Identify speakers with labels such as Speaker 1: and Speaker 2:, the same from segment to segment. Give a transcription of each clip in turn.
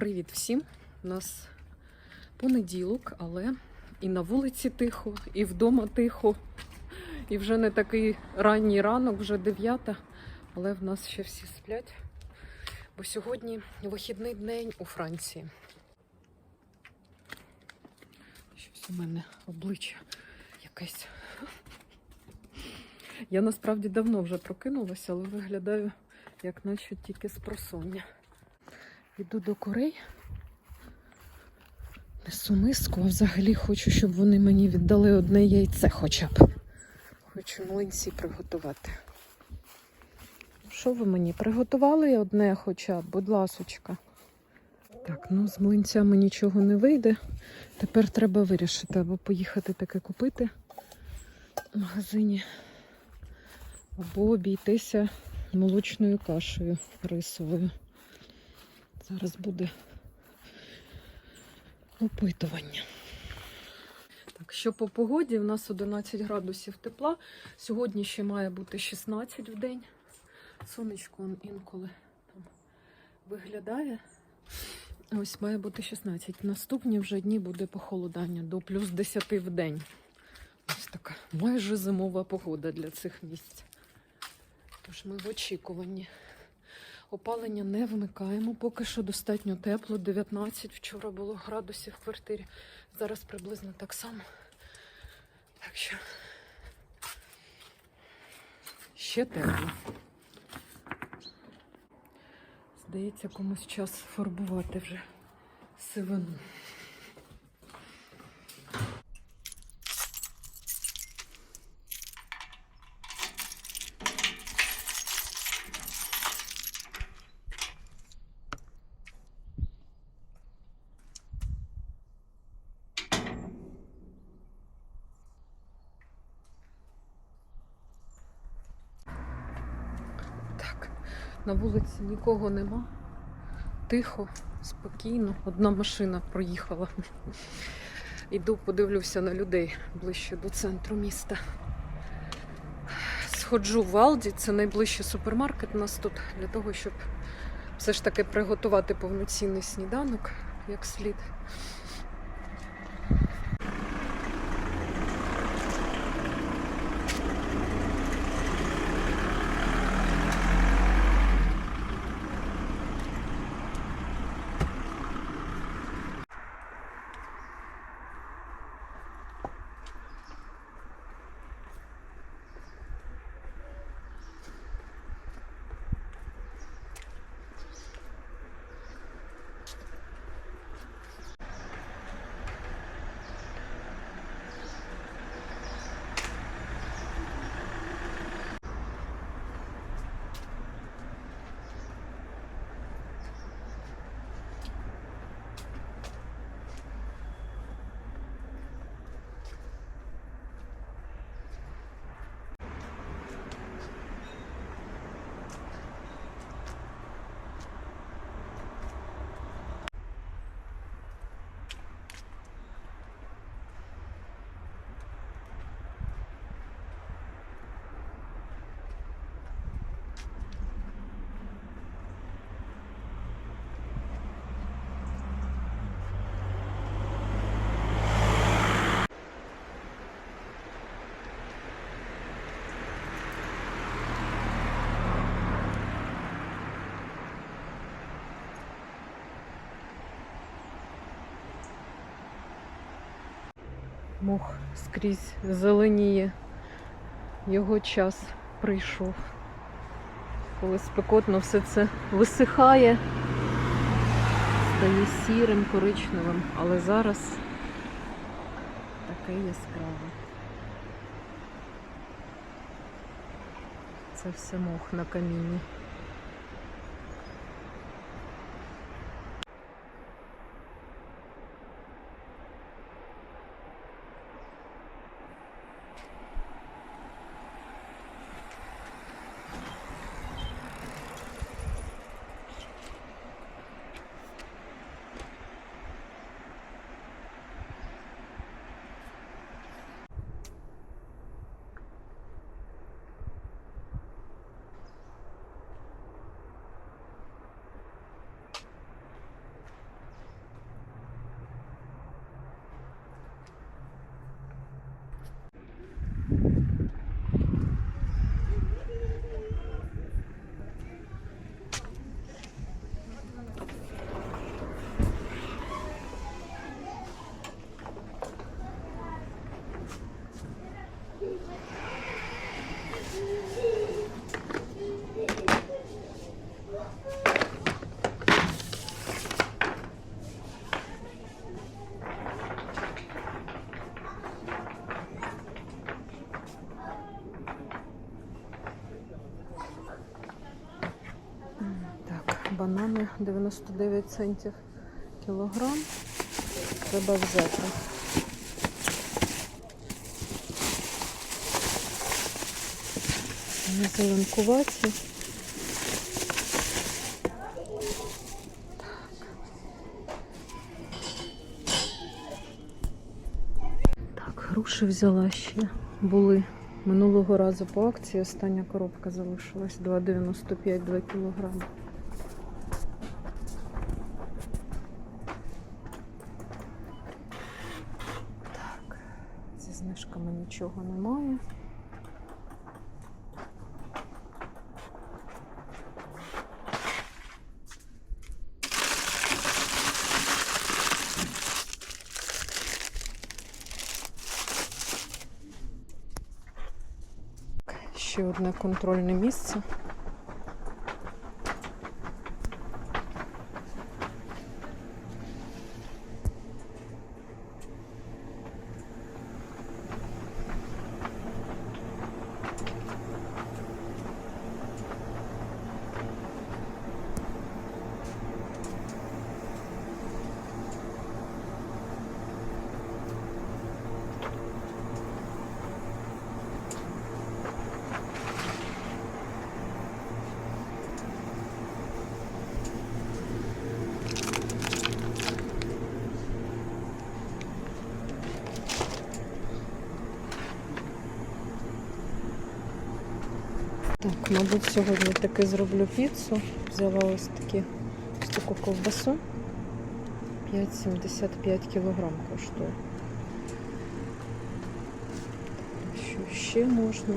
Speaker 1: Привіт всім! У нас понеділок, але і на вулиці тихо, і вдома тихо. І вже не такий ранній ранок, вже дев'ята, але в нас ще всі сплять. Бо сьогодні вихідний день у Франції. Щось у мене обличчя якесь. Я насправді давно вже прокинулася, але виглядаю, як наче тільки з просоння. Йду до курей. Несу миску, а взагалі хочу, щоб вони мені віддали одне яйце хоча б. Хочу млинці приготувати. Що ви мені? Приготували одне хоча б, будь ласочка. Так, ну з млинцями нічого не вийде. Тепер треба вирішити або поїхати таке купити в магазині, або обійтися молочною кашею рисовою. Зараз буде опитування. Так, що по погоді, у нас 11 градусів тепла. Сьогодні ще має бути 16 в день. Сонечко он інколи там виглядає. Ось має бути 16. Наступні вже дні буде похолодання до плюс 10 в день. Ось така майже зимова погода для цих місць. Тож ми в очікуванні. Опалення не вмикаємо, поки що достатньо тепло, 19 вчора було градусів в квартирі. Зараз приблизно так само. Так що ще тепло. Здається, комусь час фарбувати вже сивину. Так, на вулиці нікого нема. Тихо, спокійно. Одна машина проїхала. Іду, подивлюся на людей ближче до центру міста. Сходжу в Алді, це найближчий супермаркет у нас тут, для того, щоб все ж таки приготувати повноцінний сніданок як слід. Мох скрізь зеленіє. Його час прийшов. Коли спекотно все це висихає, стає сірим, коричневим, але зараз таке яскраве. Це все мох на каміні. Банани 99 центів кілограм. Треба взяти. Вони зеленкуваті. Так, груші взяла ще. Були минулого разу по акції. Остання коробка залишилась 2,95 2 кілограми. Так, зі знижками нічого немає. Ще одне контрольне місце. Мабуть, сьогодні таки зроблю піцу. Взяла ось такі ось таку ковбасу. 5,75 кілограм коштує. Що ще можна?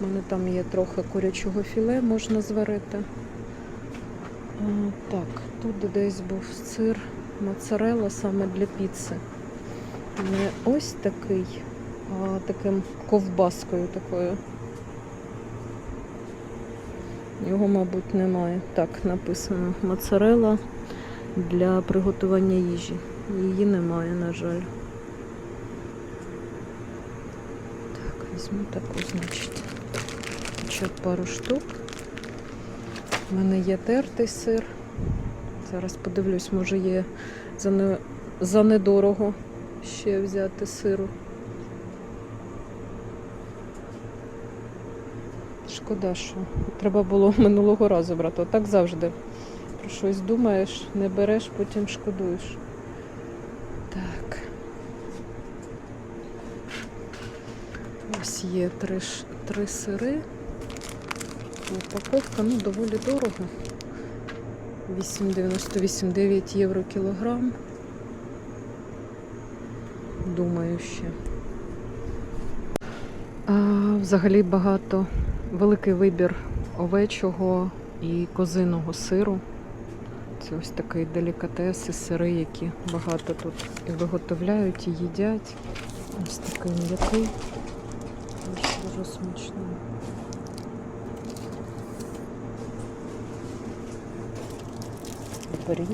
Speaker 1: У мене там є трохи курячого філе, можна зварити. Так, тут десь був сир моцарелла саме для піци. Не ось такий, а таким ковбаскою такою. Його, мабуть, немає. Так написано моцарела для приготування їжі. Її немає, на жаль. Так, візьму таку, значить. Ще пару штук. У мене є тертий сир. Зараз подивлюсь, може є за, не... за недорого ще взяти сиру. Шкода, що треба було минулого разу брати. Отак завжди. Про щось думаєш, не береш, потім шкодуєш. Так. Ось є три, три сири. Упаковка, ну, доволі дорого. 8,98-9 євро кілограм. Думаю ще. А, взагалі багато великий вибір овечого і козиного сиру. Це ось такий делікатес і сири, які багато тут і виготовляють, і їдять. Ось такий м'який. Дуже, смачний. Бері.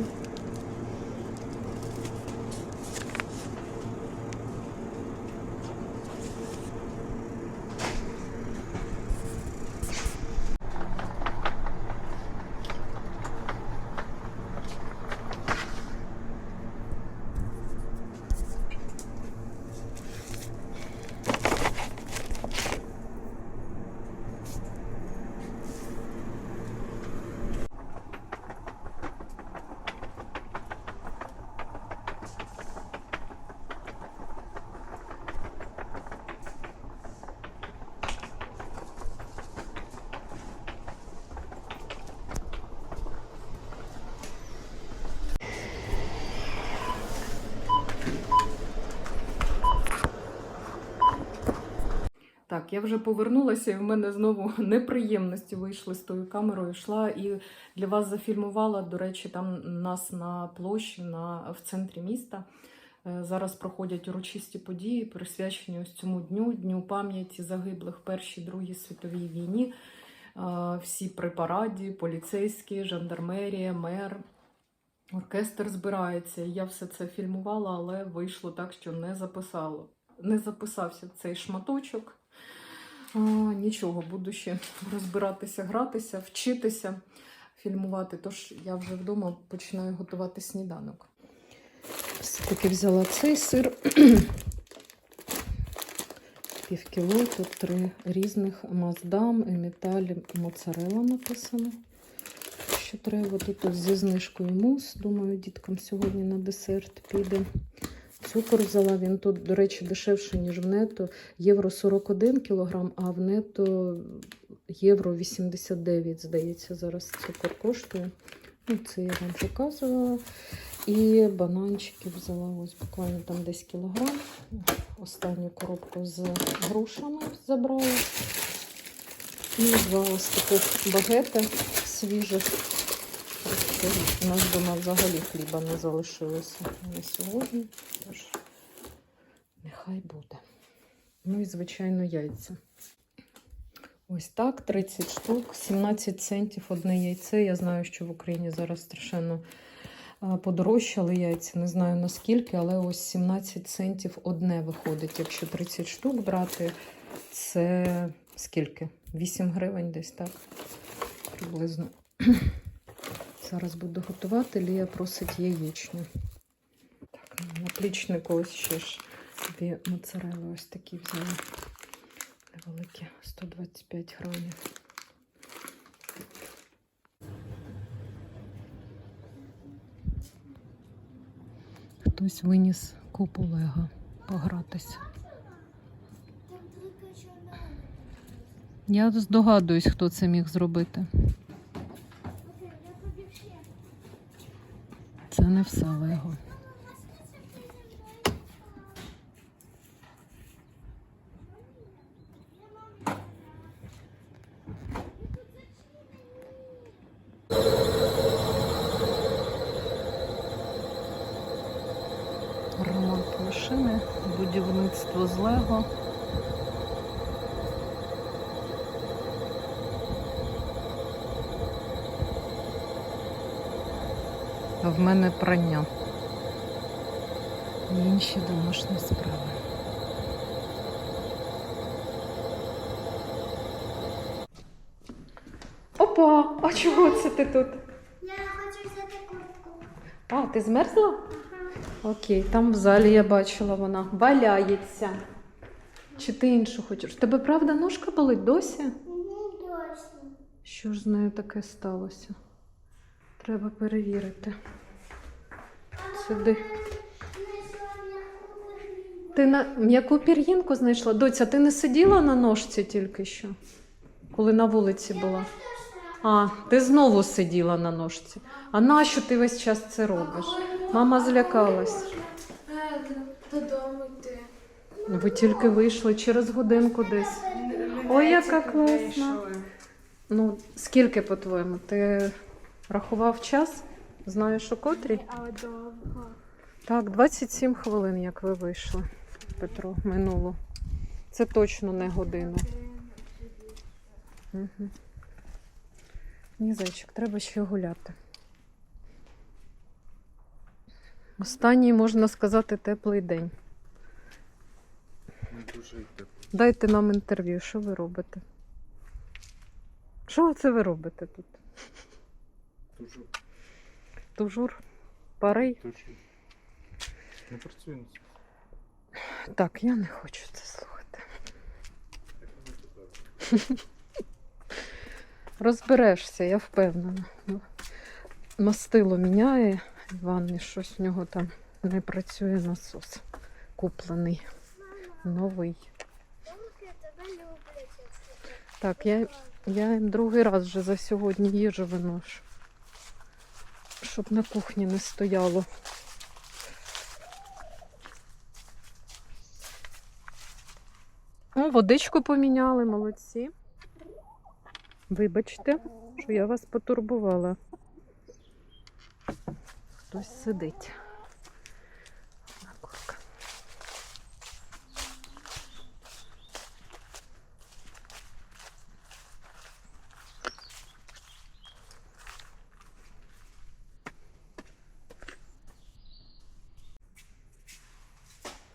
Speaker 1: Так, я вже повернулася, і в мене знову неприємності вийшли з тою камерою. Йшла і для вас зафільмувала. До речі, там нас на площі на, в центрі міста. Е, Зараз проходять урочисті події, присвячені ось цьому дню, дню пам'яті загиблих в Першій Другій світовій війні. Е, Всі при параді, поліцейські, жандармерія, мер. Оркестр збирається. Я все це фільмувала, але вийшло так, що не записало. Не записався цей шматочок. Нічого, буду ще розбиратися, гратися, вчитися. фільмувати, тож я вже вдома починаю готувати сніданок. Все-таки взяла цей сир. Пів кіло, тут три різних маздам, еміталі, моцарела написано. Що треба тут зі знижкою мус. Думаю, діткам сьогодні на десерт піде. Цукор взяла, він тут, до речі, дешевше, ніж в нето. Євро 41 кг, а в нето євро 89, здається, зараз цукор коштує. Ну, це я вам показувала. І бананчики взяла ось буквально там десь кілограм. Останню коробку з грушами забрала. І два ось таких багети свіжих. У нас вдома взагалі хліба не залишилося на сьогодні. Тож нехай буде. Ну і, звичайно, яйця. Ось так, 30 штук, 17 центів одне яйце. Я знаю, що в Україні зараз страшенно подорожчали яйця. Не знаю наскільки, але ось 17 центів одне виходить. Якщо 30 штук брати, це скільки? 8 гривень десь так приблизно. Зараз буду готувати. Лія просить яєчню. Так, на наплічнику ось ще ж дві моцарели ось такі взяла. Невеликі, 125 грамів. Хтось виніс купу лего погратися. Я здогадуюсь, хто це міг зробити. Це не все лего. Ремонт машини, будівництво з лего. А в мене прання. І інші домашні справи. Опа! А чого це ти тут?
Speaker 2: Я хочу взяти куртку.
Speaker 1: А, ти змерзла? Окей, там в залі я бачила вона. Валяється. Чи ти іншу хочеш? Тебе правда ножка болить досі?
Speaker 2: Угу, точно.
Speaker 1: Що ж з нею таке сталося? Треба перевірити. Сюди. Ти на м'яку пір'їнку знайшла? Доця, ти не сиділа на ножці тільки що, коли на вулиці була? А, ти знову сиділа на ножці. А нащо ти весь час це робиш? Мама злякалась.
Speaker 3: Додому йти.
Speaker 1: Ви тільки вийшли через годинку десь. Ой, яка класна. Ну, скільки, по-твоєму? Ти рахував час? Знаєш, у котрій?
Speaker 3: Але довго.
Speaker 1: Так, 27 хвилин, як ви вийшли, Петро, минуло. Це точно не година. Угу. Ні, зайчик, треба ще гуляти. Останній, можна сказати, теплий день.
Speaker 4: Не дуже й тепло.
Speaker 1: Дайте нам інтерв'ю, що ви робите? Що це ви робите тут?
Speaker 4: Дуже,
Speaker 1: Тужур? Парей?
Speaker 4: дуже. Не працює.
Speaker 1: Так, я не хочу це слухати. Розберешся, я впевнена. Мастило міняє Іван, і щось в нього там не працює насос. Куплений. Новий. Так, я, я їм другий раз вже за сьогодні їжу виношу. Щоб на кухні не стояло. О, водичку поміняли, молодці. Вибачте, що я вас потурбувала. Хтось сидить.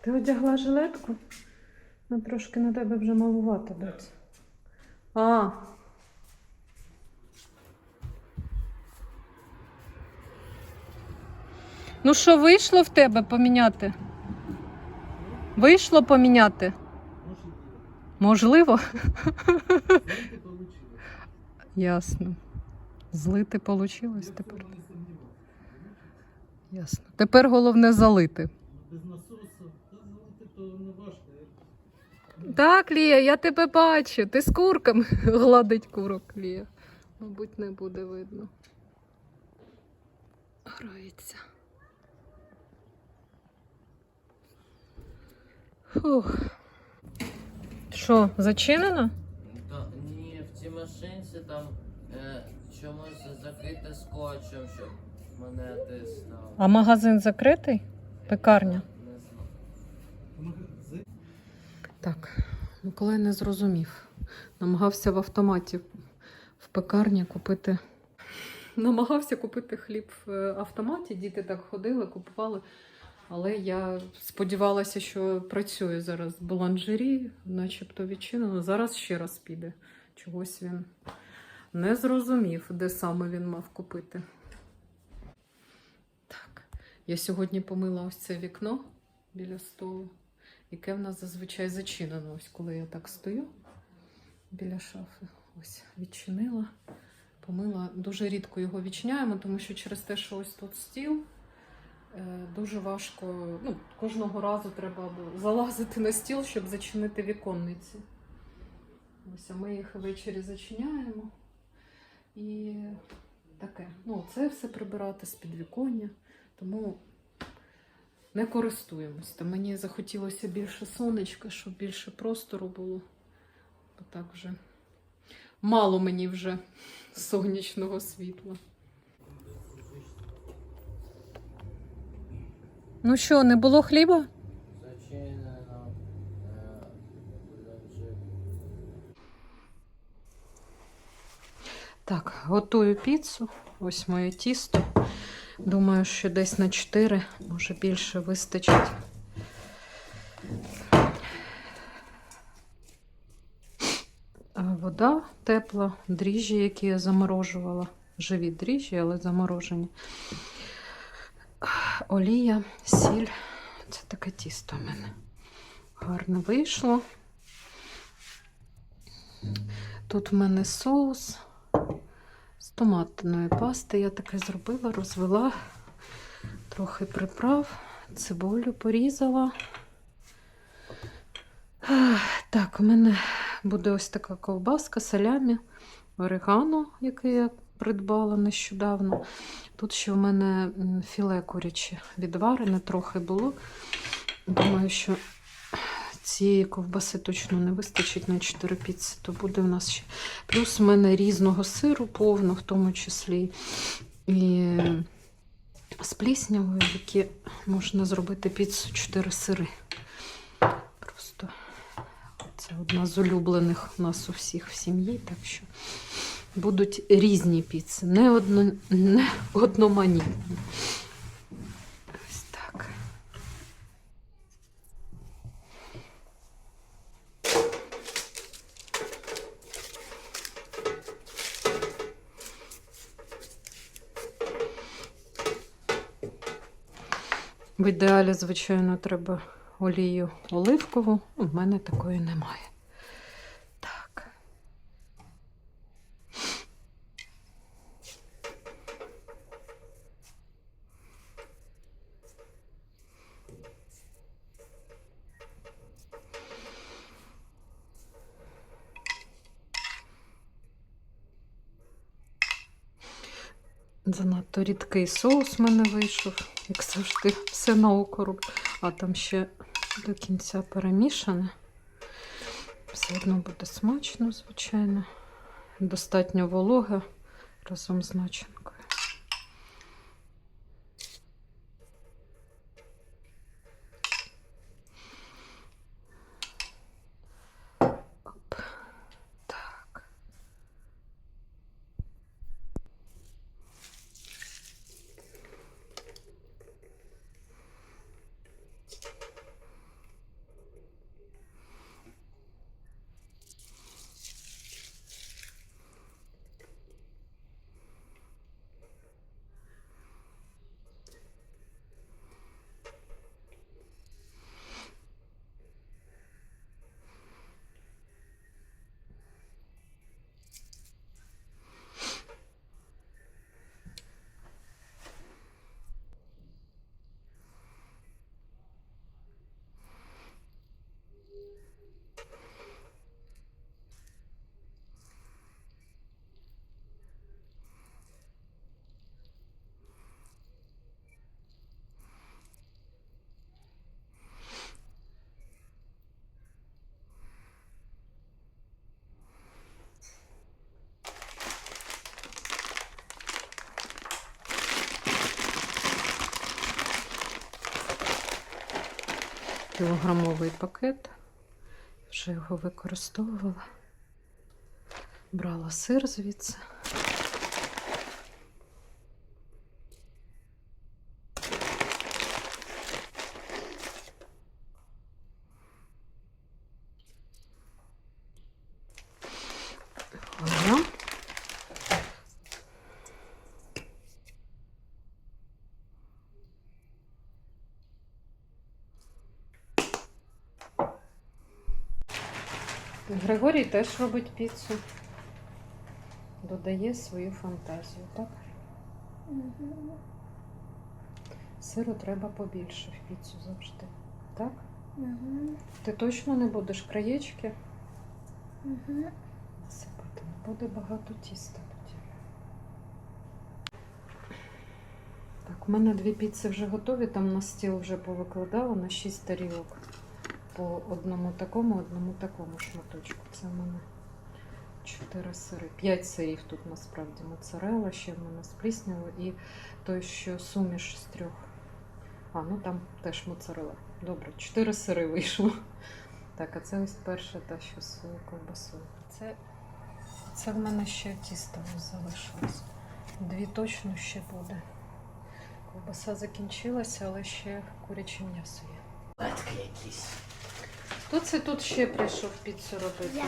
Speaker 1: Ти одягла жилетку? Ну, трошки на тебе вже малувати дать. А. Ну що, вийшло в тебе поміняти? Вийшло поміняти? Можливо? Ясно. Злити вийшло тепер. Ясно. Тепер головне залити. Так, Лія, я тебе бачу. Ти з курками гладить курок, Лія. Мабуть, не буде видно. Грається. Фух. Що, зачинено?
Speaker 5: Та, ні, в цій машинці там е, чомусь закрите скотчем, щоб монети стали.
Speaker 1: А магазин закритий? Пекарня.
Speaker 5: Не знаю.
Speaker 1: Так, Миколай не зрозумів. Намагався в автоматі в пекарні купити. Намагався купити хліб в е, автоматі. Діти так ходили, купували. Але я сподівалася, що працює зараз в буланжері, начебто відчинено. Зараз ще раз піде. Чогось він не зрозумів, де саме він мав купити. Так, я сьогодні помила ось це вікно біля столу яке в нас зазвичай зачинено. Ось коли я так стою біля шафи. Ось відчинила, помила. Дуже рідко його відчиняємо, тому що через те, що ось тут стіл, е, дуже важко. Ну, кожного разу треба залазити на стіл, щоб зачинити віконниці. Ось а ми їх ввечері зачиняємо. І таке. Ну, це все прибирати з підвіконня. Тому не користуємось. Та мені захотілося більше сонечка, щоб більше простору було. Бо так вже мало мені вже сонячного світла. Ну що, не було хліба? Так, готую піцу. Ось моє тісто. Думаю, що десь на 4, може більше вистачить. Вода тепла, дріжджі, які я заморожувала. Живі дріжджі, але заморожені. Олія, сіль. Це таке тісто в мене. Гарно вийшло. Тут в мене соус з томатної пасти. Я таке зробила, розвела, трохи приправ, цибулю порізала. Так, у мене буде ось така ковбаска, салямі, орегано, яке я придбала нещодавно. Тут ще в мене філе куряче відварене, трохи було. Думаю, що цієї ковбаси точно не вистачить на 4 піци, то буде в нас ще. Плюс в мене різного сиру повно, в тому числі і з пліснявою, які можна зробити піцу 4 сири. Просто це одна з улюблених у нас у всіх в сім'ї, так що будуть різні піци, не, одно, не одноманітні. Ось так. В ідеалі, звичайно, треба олію оливкову. У мене такої немає. Так. Занадто рідкий соус в мене вийшов, як завжди, все на окорок. А там ще до кінця перемішане. Все одно буде смачно, звичайно. Достатньо вологе разом з кілограмовий пакет. Вже його використовувала. Брала сир звідси. Григорій теж робить піцу. Додає свою фантазію, так? Сиру треба побільше в піцу завжди. Так? Ти точно не будеш краєчки насипати. Буде багато тіста тоді. Так, у мене дві піци вже готові, там на стіл вже повикладала на 6 тарілок. По одному такому, одному такому шматочку. Це в мене 4 сири. 5 сирів тут насправді моцарела, ще в мене з пліснявою і той, що суміш з трьох. А, ну там теж моцарела. Добре, 4 сири вийшло. Так, а це ось перша та, що з ковбасою. Це, це в мене ще тісто залишилось. Дві точно ще буде. Ковбаса закінчилася, але ще куряче м'ясо є.
Speaker 5: Летки якісь.
Speaker 1: Хто це тут ще прийшов піцу робити?
Speaker 2: Я.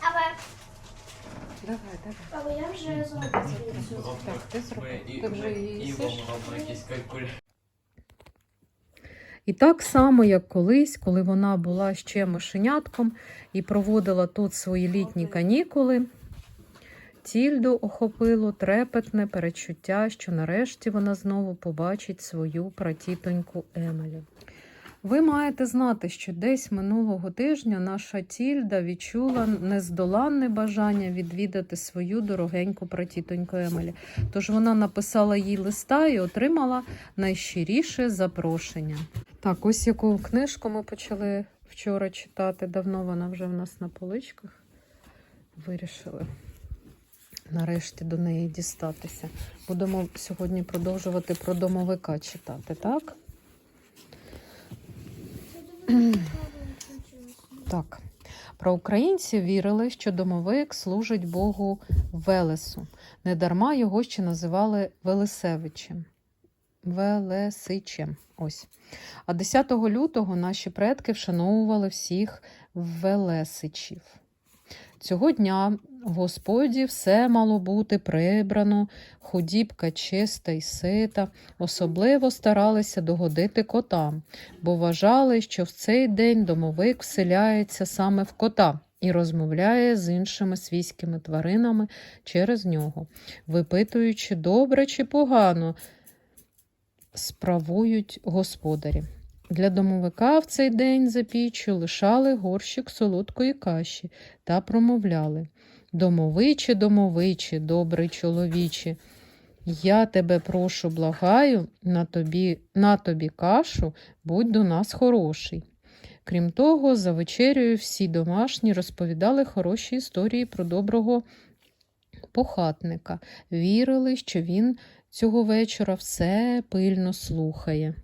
Speaker 2: Але,
Speaker 1: Давай, давай.
Speaker 2: але я вже зробила піцу.
Speaker 1: Так, ти зробив. Ти вже її їсиш?
Speaker 5: якісь.
Speaker 1: І так само, як колись, коли вона була ще мишенятком і проводила тут свої літні канікули, Тільду охопило трепетне перечуття, що нарешті вона знову побачить свою пратітоньку Емелі. Ви маєте знати, що десь минулого тижня наша Тільда відчула нездоланне бажання відвідати свою дорогеньку пратітоньку Емелі. Тож вона написала їй листа і отримала найщиріше запрошення. Так, ось яку книжку ми почали вчора читати. Давно вона вже в нас на поличках. Вирішили нарешті до неї дістатися. Будемо сьогодні продовжувати про домовика читати, так? Так. Про українців вірили, що домовик служить Богу Велесу. Недарма його ще називали Велесевичем. Велесичем. Ось. А 10 лютого наші предки вшановували всіх Велесичів. Цього дня Господі все мало бути прибрано, худібка чиста й сита, особливо старалися догодити котам, бо вважали, що в цей день домовик вселяється саме в кота і розмовляє з іншими свійськими тваринами через нього, випитуючи, добре чи погано справують господарі. Для домовика в цей день за піччю лишали горщик солодкої каші та промовляли Домовиче, домовиче, добрий чоловіче, я тебе прошу, благаю, на тобі, на тобі кашу, будь до нас хороший. Крім того, за вечерею всі домашні розповідали хороші історії про доброго похатника, вірили, що він цього вечора все пильно слухає.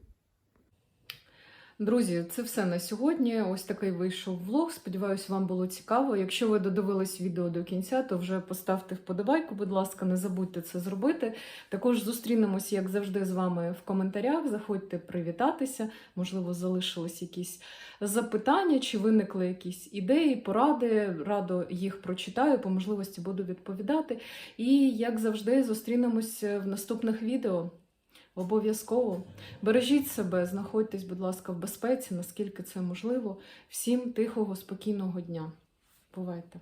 Speaker 1: Друзі, це все на сьогодні. Ось такий вийшов влог. Сподіваюсь, вам було цікаво. Якщо ви додивились відео до кінця, то вже поставте вподобайку, будь ласка, не забудьте це зробити. Також зустрінемось, як завжди, з вами в коментарях. Заходьте привітатися. Можливо, залишились якісь запитання, чи виникли якісь ідеї, поради. Радо їх прочитаю, по можливості буду відповідати. І, як завжди, зустрінемось в наступних відео. Обов'язково бережіть себе, знаходьтесь, будь ласка, в безпеці, наскільки це можливо. Всім тихого, спокійного дня. Бувайте!